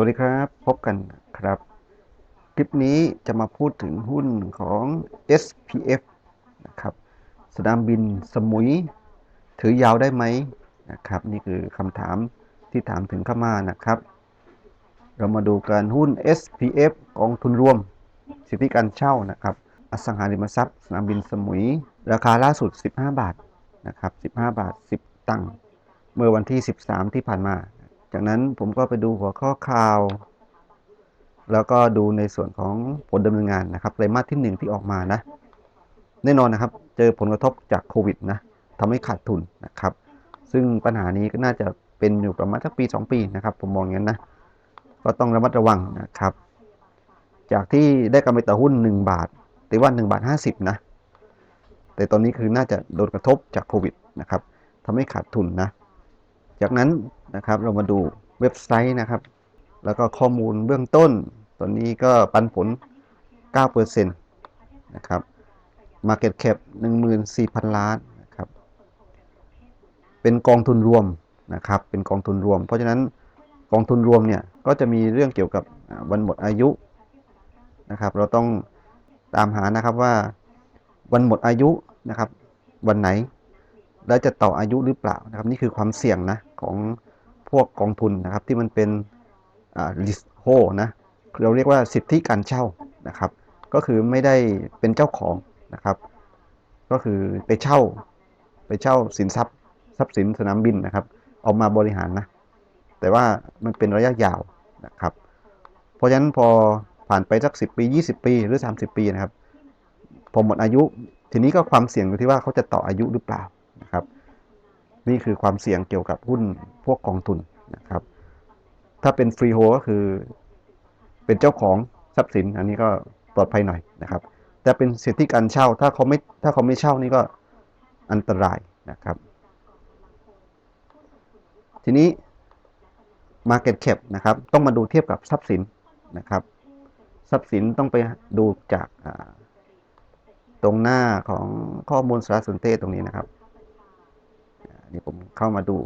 วัสดีครับ พบกันครับ คลิปนี้จะมาพูดถึงหุ้นของ SPF นะครับ สนามบินสมุย ถือยาวได้ไหมนะครับ นี่คือคำถามที่ถามถึงเข้ามานะครับ เรามาดูการหุ้น SPF กองทุนรวม สิทธิการเช่านะครับ อสังหาริมทรัพย์ สนามบินสมุย ราคาล่าสุด 15 บาทนะครับ 15 บาท 10 ตังค์เมื่อวันที่ 13 ที่ผ่านมา จากนั้นผมก็ไปดูหัวข้อข่าว แล้วก็ดูในส่วนของผลดำเนินงานนะครับไตรมาสที่ 1 ที่ออกมานะ แน่นอนนะครับ เจอผลกระทบจากโควิดนะทำให้ขาดทุนนะครับ ซึ่งปัญหานี้ก็น่าจะเป็นอยู่ประมาณสักปี 2 ปีนะครับ ผมมองอย่างนั้นนะ ก็ต้องระมัดระวังนะครับ จากที่ได้กำไรต่อหุ้น 1 บาทต่ว่า1บาท50 นะ แต่ตอนนี้คือน่าจะโดนกระทบจากโควิดนะครับทำให้ขาดทุนนะ จากนั้นนะครับเรามาดูเว็บไซต์นะครับ แล้วก็ข้อมูลเบื้องต้น ตอนนี้ก็ปันผล 9%นะครับ Market Cap 14,000 ล้านนะครับ เป็นกองทุนรวมนะครับ เป็นกองทุนรวม เพราะฉะนั้นกองทุนรวมเนี่ยก็จะมีเรื่องเกี่ยวกับวันหมดอายุนะครับ เราต้องตามหานะครับว่าวันหมดอายุนะครับ วันไหน แล้วจะต่ออายุหรือเปล่านะครับ นี่คือความเสี่ยงนะของพวกกองทุนนะครับที่มันเป็นลิสโฮนะเราเรียกว่าสิทธิการเช่านะครับ ก็คือไม่ได้เป็นเจ้าของนะครับ ก็คือไปเช่าไปเช่าสินทรัพย์ทรัพย์สินสนามบินนะครับ เอามาบริหารนะ แต่ว่ามันเป็นระยะยาวนะครับ เพราะฉะนั้นพอผ่านไปสัก 10 ปี 20 ปีหรือ 30 ปีนะครับ พอหมดอายุ ทีนี้ก็ความเสี่ยงอยู่ที่ว่าเขาจะต่ออายุหรือเปล่า นี่คือความเสี่ยงเกี่ยวกับหุ้นพวกกองทุนนะครับ ถ้าเป็นฟรีโฮก็คือเป็นเจ้าของทรัพย์สิน อันนี้ก็ปลอดภัยหน่อยนะครับ แต่เป็นสิทธิการเช่า ถ้าเขาไม่ถ้าเขาไม่เช่านี่ก็อันตรายนะครับ ทีนี้ Market Cap นะครับ ต้องมาดูเทียบกับทรัพย์สินนะครับ ทรัพย์สินต้องไปดูจากตรงหน้าของข้อมูลสารสนเทศตรงนี้นะครับ นี่ผมเข้ามาดู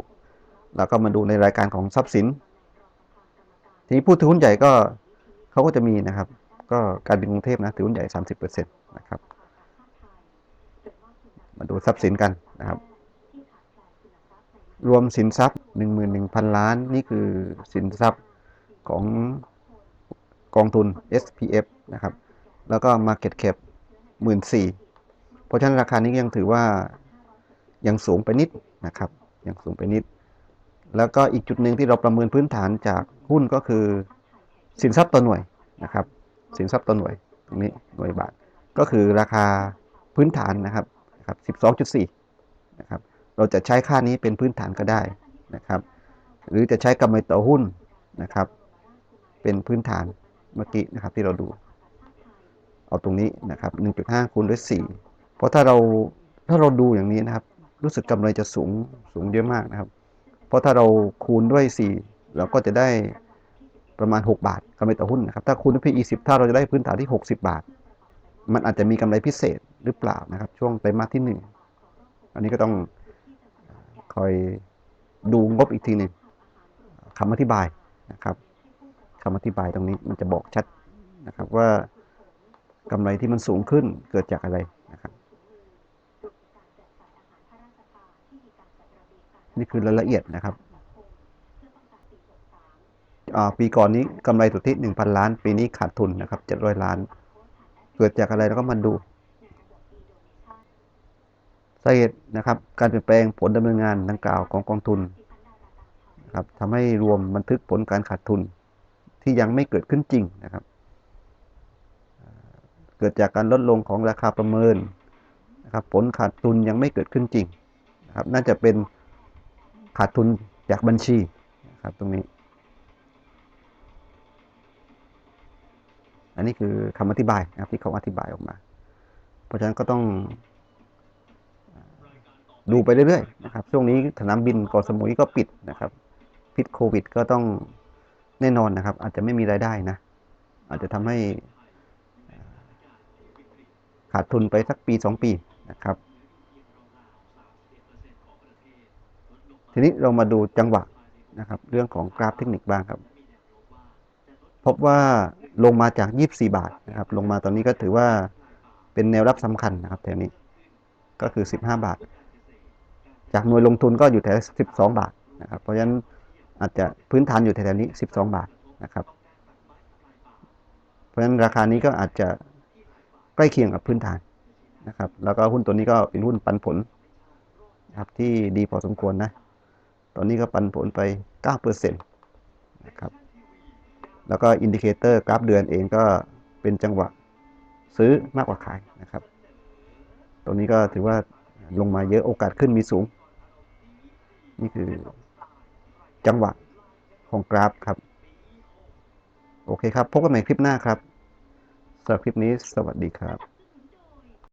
แล้วก็มาดูในรายการของทรัพย์สิน ทีนี้ผู้ถือหุ้นใหญ่ก็เขาก็จะมีนะครับ ก็การบินกรุงเทพนะถือหุ้นใหญ่ 30%นะครับ มาดูทรัพย์สินกันนะครับ รวมสินทรัพย์ 11,000 ล้าน นี่คือสินทรัพย์ของกองทุน SPF นะครับ แล้วก็ Market Cap 14,000เพราะฉะนั้นราคานี้ยังถือว่ายังสูงไปนิด นะครับ ยังสูงไปนิด แล้วก็อีกจุดหนึ่งที่เราประเมินพื้นฐานจากหุ้นก็คือ สินทรัพย์ต่อหน่วยนะครับ สินทรัพย์ต่อหน่วยตรงนี้หน่วยบาท ก็คือราคาพื้นฐานนะครับนะครับ12.4นะครับเราจะใช้ค่านี้เป็นพื้นฐานก็ได้นะครับ หรือจะใช้กำไรต่อหุ้นนะครับ เป็นพื้นฐานเมื่อกี้นะครับที่เราดู เอาตรงนี้นะครับ1.5คูณด้วย4เพราะถ้าเราถ้าเราดูอย่างนี้นะครับ รู้สึกกำไรจะสูงสูงเยอะมากนะครับ เพราะถ้าเราคูณด้วย 4 เราก็จะได้ประมาณ 6 บาทกำไรต่อหุ้นนะครับ ถ้าคูณด้วย PE 10เท่าเราจะได้พื้นฐานที่ 60 บาท มันอาจจะมีกำไรพิเศษหรือเปล่านะครับ ช่วงไตรมาสที่ 1 อันนี้ก็ต้องคอยดูงบอีกทีหนึ่งคำอธิบายนะครับคำอธิบายตรงนี้มันจะบอกชัดนะครับว่ากำไรที่มันสูงขึ้นเกิดจากอะไร นี่คือรายละเอียดนะครับปีก่อนนี้กำไรสุทธิ1,000 ล้าน ปีนี้ขาดทุนนะครับ700 ล้าน เกิดจากอะไรเราก็มาดูสาเหตุนะครับ การเปลี่ยนแปลงผลดำเนินงานดังกล่าวของกองทุนนะครับทำให้รวมบันทึกผลการขาดทุนที่ยังไม่เกิดขึ้นจริงนะครับ เกิดจากการลดลงของราคาประเมินนะครับ ผลขาดทุนยังไม่เกิดขึ้นจริงนะครับ น่าจะเป็น ขาดทุนจากบัญชีนะครับตรงนี้ อันนี้คือคำอธิบายนะครับที่เขาอธิบายออกมา เพราะฉะนั้นก็ต้องดูไปเรื่อยๆนะครับช่วงนี้สนามบินเกาะสมุยก็ปิดนะครับพิษโควิด ก็ต้องแน่นอนนะครับ อาจจะไม่มีรายได้นะ อาจจะทำให้ขาดทุนไปสักปีสองปีนะครับ ทีนี้เรามาดูจังหวะนะครับ เรื่องของกราฟเทคนิคบ้างครับ พบว่าลงมาจาก 24 บาทนะครับ ลงมาตอนนี้ก็ถือว่าเป็นแนวรับสำคัญนะครับแถวนี้ก็คือ 15 บาท จากหน่วยลงทุนก็อยู่แถว 12 บาทนะครับ เพราะฉะนั้นอาจจะพื้นฐานอยู่แถวๆนี้ 12 บาทนะครับ เพราะฉะนั้นราคานี้ก็อาจจะใกล้เคียงกับพื้นฐานนะครับ แล้วก็หุ้นตัวนี้ก็เป็นหุ้นปันผลนะครับที่ดีพอสมควรนะ ตอนนี้ก็ปันผลไป 9%นะครับ แล้วก็อินดิเคเตอร์กราฟเดือนเองก็เป็นจังหวะซื้อมากกว่าขายนะครับ ตรงนี้ก็ถือว่าลงมาเยอะโอกาสขึ้นมีสูง นี่คือจังหวะของกราฟครับ โอเคครับ พบกันใหม่คลิปหน้าครับสำหรับคลิปนี้สวัสดีครับ